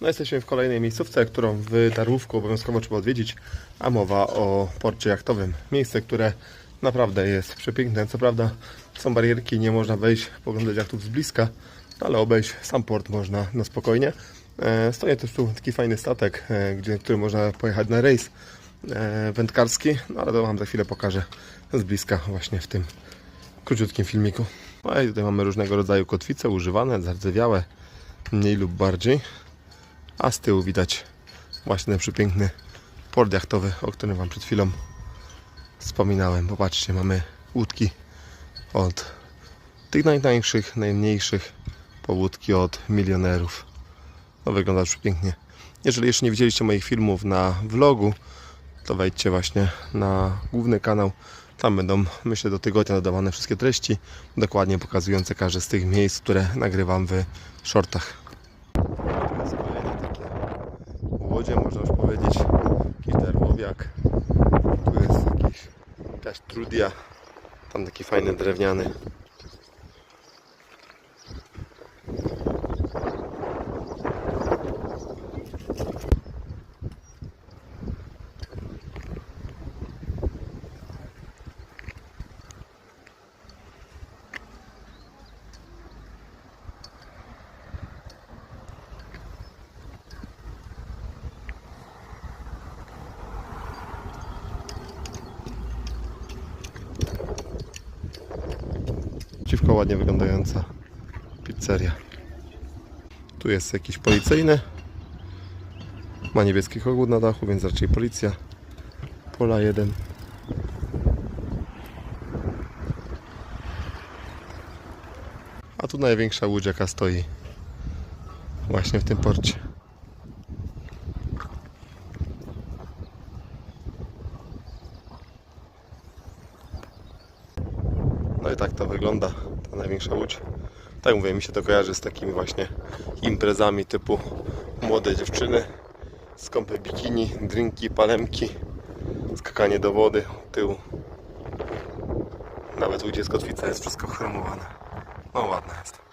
No jesteśmy w kolejnej miejscówce, którą w Darłówku obowiązkowo trzeba odwiedzić, a mowa o porcie jachtowym. Miejsce, które naprawdę jest przepiękne. Co prawda są barierki, nie można wejść, poglądać jachtów z bliska, ale obejść sam port można na spokojnie. E, Stoi też tu taki fajny statek, e, gdzie, który można pojechać na rejs e, wędkarski, no ale to Wam za chwilę pokażę z bliska właśnie w tym króciutkim filmiku. No i tutaj mamy różnego rodzaju kotwice używane, zardzewiałe, mniej lub bardziej. A z tyłu widać właśnie ten przepiękny port jachtowy, o którym Wam przed chwilą wspominałem. Popatrzcie, mamy łódki od tych najtańszych, najmniejszych po łódki od milionerów. No wygląda przepięknie. Jeżeli jeszcze nie widzieliście moich filmów na vlogu, to wejdźcie właśnie na główny kanał. Tam będą, myślę, do tygodnia dodawane wszystkie treści, dokładnie pokazujące każde z tych miejsc, które nagrywam w shortach. Tu jest kolejne takie łodzie, można już powiedzieć, jakiś darmowiak. Tu jest jakiś, jakaś trudia, tam taki fajny drewniany. Przeciwko ładnie wyglądająca pizzeria. Tu jest jakiś policyjny. Ma niebieski kogut na dachu, więc raczej policja. Pola 1. A tu największa łódź jaka stoi właśnie w tym porcie. No i tak to wygląda ta największa łódź. Tak mówię, mi się to kojarzy z takimi właśnie imprezami typu młode dziewczyny, skąpe bikini, drinki, palemki, skakanie do wody, tył. Nawet ujdzie z kotwica jest wszystko chromowane. No ładne jest.